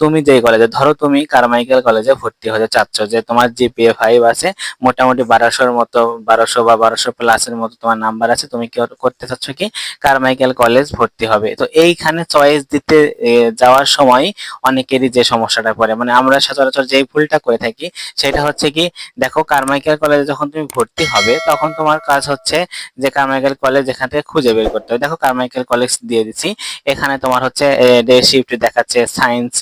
তুমি যে কলেজে ধরো তুমি কারমাইকেল কলেজে ভর্তি হতে চাচ্ছ, যে তোমার জিপিএ ফাইভ আছে, মোটামুটি বারোশোর মতো, বারোশো বা বারোশো প্লাসের মতো তোমার নাম্বার আছে, তুমি কি করতে চাচ্ছ কি? কারমাইকেল কলেজ ভর্তি হবে। তো এইখানে চয়েস দিতে যাওয়ার সময় অনেকেরই যে সমস্যাটা পড়ে মানে আমরা সচরাচর যেই ভুলটা করে থাকি, সেটা হচ্ছে কি, দেখো কারমাইকেল কলেজে যখন তুমি ভর্তি হবে, তখন তোমার কাজ হচ্ছে যে কারমাইকেল কলেজ এখান থেকে খুঁজে বের করতে হবে। দেখো কারমাইকেল কলেজ দিয়ে দিচ্ছি, এখানে তোমার হচ্ছে ডে শিফট দেখাচ্ছে সায়েন্স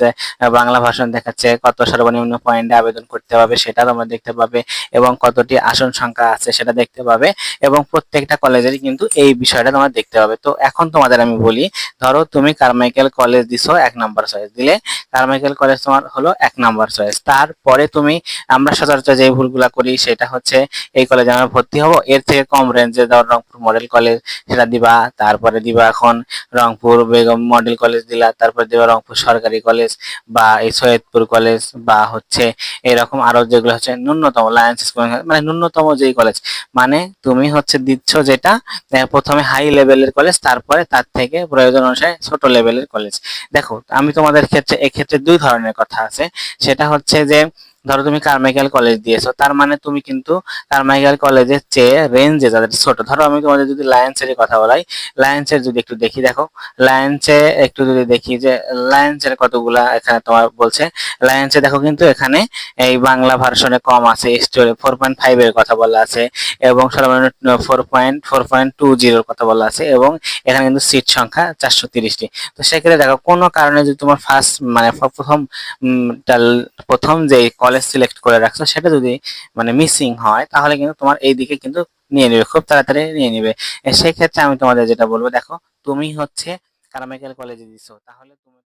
বাংলা ভাষণ দেখাচ্ছে, কত সর্বনিম্ন পয়েন্টে আবেদন করতে হবে সেটা তোমরা দেখতে পাবে এবং কতটি আসন সংখ্যা আছে সেটা দেখতে পাবে এবং প্রত্যেকটা কলেজেরই কিন্তু এই বিষয়টা তোমরা দেখতে পাবে। তো এখন তোমাদের আমি বলি, ধরো তুমি কারমাইকেল কলেজ দিছো এক নাম্বার চয়েস দিলে কারমাইকেল কলেজ তোমার হলো এক নাম্বার চয়েস তারপরে তুমি, আমরা সচরাচর যে ভুলগুলা করি সেটা হচ্ছে, এই কলেজে আমরা ভর্তি হব, এর থেকে কম রেঞ্জে ধর রংপুর মডেল কলেজ সেটা দিবা, তারপরে দিবা এখন রংপুর বেগম মডেল কলেজ দিলা, তারপর দিবা রংপুর সরকারি কলেজ বা এই সৈয়দপুর কলেজ বা হচ্ছে এরকম আরও যেগুলো হচ্ছে ন্যূনতম লায়েন্স মানে ন্যূনতম যেই কলেজ মানে তুমি হচ্ছে দিচ্ছ যেটা প্রথমে হাই লেভেলের কলেজ, তারপরে তার থেকে প্রয়োজন অনুসারে ছোট লেভেলের কলেজ। দেখো, আমি তোমাদের ক্ষেত্রে, এক্ষেত্রে দুই ধরনের কথা আছে। সেটা হচ্ছে যে ধরো তুমি কারমাইকেল কলেজ দিয়েছ, তার মানে তুমি কিন্তু কারমাইকেল কলেজের চেয়ে রেঞ্জে যাদের ছোট, ধরো আমি তোমাদের যদি লায়েন্সের কথা বলাই লায়েন্সের যদি একটু দেখি দেখো লায়েন্সে একটু যদি দেখি যে লায়েন্সের কতগুলা এখানে তোমার বলছে লায়েন্সে দেখো কিন্তু এখানে এই বাংলা ভার্সনে কম আছে স্টোরি ফোর পয়েন্ট ফাইভ এর কথা বলা আছে, এবং সর্বনিম্ন four point four point two জিরোর কথা বলা আছে, এবং এখানে কিন্তু সিট সংখ্যা চারশো তিরিশটি। তো সেক্ষেত্রে দেখো, কোনো কারণে যদি তোমার ফার্স্ট মানে প্রথম প্রথম যে কলেজ সিলেক্ট করে রাখছো, সেটা যদি মানে মিসিং হয়, তাহলে কিন্তু তোমার এই দিকে কিন্তু নিয়ে নেবে, খুব তাড়াতাড়ি নিয়ে নেবে। সেক্ষেত্রে আমি তোমাদের যেটা বলব, দেখো, তুমি হচ্ছে কারামেকাল কলেজে দিছো, তাহলে তুমি